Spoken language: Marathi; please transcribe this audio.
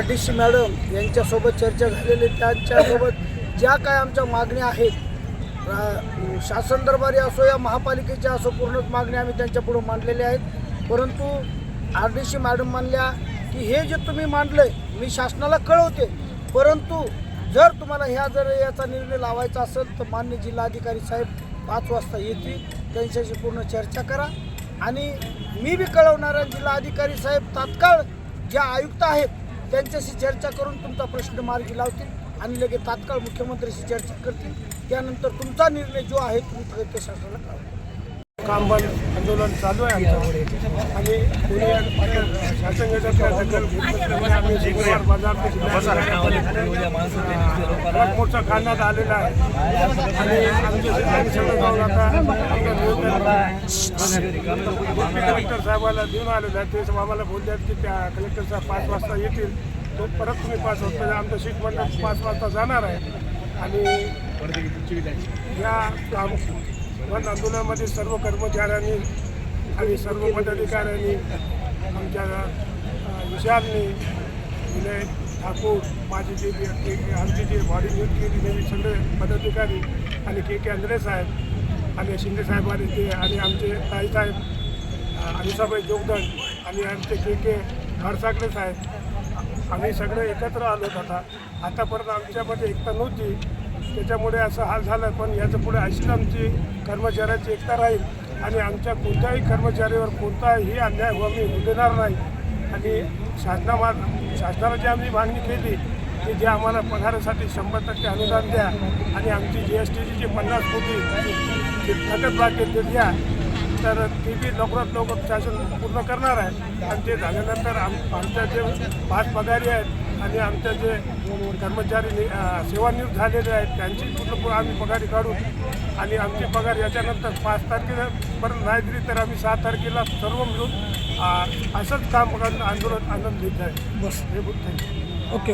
आर डी सी मॅडम यांच्यासोबत चर्चा झालेली त्यांच्यासोबत ज्या काय आमच्या मागण्या आहेत शासन दरबारी असो या महापालिकेच्या असो पूर्णच मागण्या आम्ही त्यांच्यापुढं मांडलेल्या आहेत. परंतु आर डी सी मॅडम म्हणल्या की हे जे तुम्ही मांडलंय मी शासनाला कळवते. परंतु जर तुम्हाला ह्या जर याचा निर्णय लावायचा असेल तर मान्य जिल्हाधिकारी साहेब पाच वाजता येतील. त्यांच्याशी पूर्ण चर्चा करा. आणि मी बी कळवणाऱ्या जिल्हाधिकारी साहेब तात्काळ ज्या आयुक्त आहेत त्यांच्याशी चर्चा करून तुमचा प्रश्न मार्गी लावतील आणि लगेच तात्काळ मुख्यमंत्र्यांशी चर्चा करतील. त्यानंतर तुमचा निर्णय जो आहे तुम्ही प्रगती शासनाला काम बंद आंदोलन चालू आहे आमचं. आणि पुणे शासन जिल्ह्यात मोर्चा काढण्यात आलेला आहे. आणि आमचे सगळं जाऊन आता आमचं कलेक्टर साहेबाला देऊन आलेलं आहे. ते आम्हाला बोलतात की त्या कलेक्टर साहेब पाच वाजता येतील. तो परत तुम्ही पाच वाजता आमचं सीट मंडळ पाच वाजता जाणार आहे. आणि या काम बंद आंदोलनामध्ये सर्व कर्मचाऱ्यांनी आणि सर्व पदाधिकाऱ्यांनी आमच्या विशालने विनय ठाकूर माझे जे जे- आमची जे बॉडी न्यूज केली सगळे पदाधिकारी आणि के के आंद्रे साहेब आणि शिंदे साहेबांनी ते आणि आमचे ताईसाहेब अ, अनिसाबाई जोगदन आणि आमचे के के खडसाकडे साहेब आम्ही सगळे एकत्र आलो आता. आतापर्यंत आमच्यामध्ये एकता नव्हती. त्याच्यामुळे असं हाल झालं पण याचं पुढे अशीच आमची कर्मचाऱ्याची एकता राहील आणि आमच्या कोणत्याही कर्मचाऱ्यावर कोणताही अन्याय व्हावा मी होऊ देणार नाही. आणि शासनामा शासनाला जी आम्ही मागणी केली की जे आम्हाला पगारासाठी शंभर टक्के अनुदान द्या आणि आमची जी एस टीची जी पन्नास कोटी जी थकत बाकी ते द्या. तर ती बी लवकरात लवकर शासन पूर्ण करणार आहे. आणि ते झाल्यानंतर आम आमच्या जे पाच पगारी आहेत आणि आमच्या जे कर्मचारी सेवानिवृत्त झालेले आहेत त्यांची प- आम्ही पगारी काढू आणि आमची पगार याच्यानंतर पाच तारखेला पर्यंत नाही दिली तर आम्ही सहा तारखेला सर्व मिळून असंच काम आंदोलन आनंद घेत आहे. बस. हे ओके.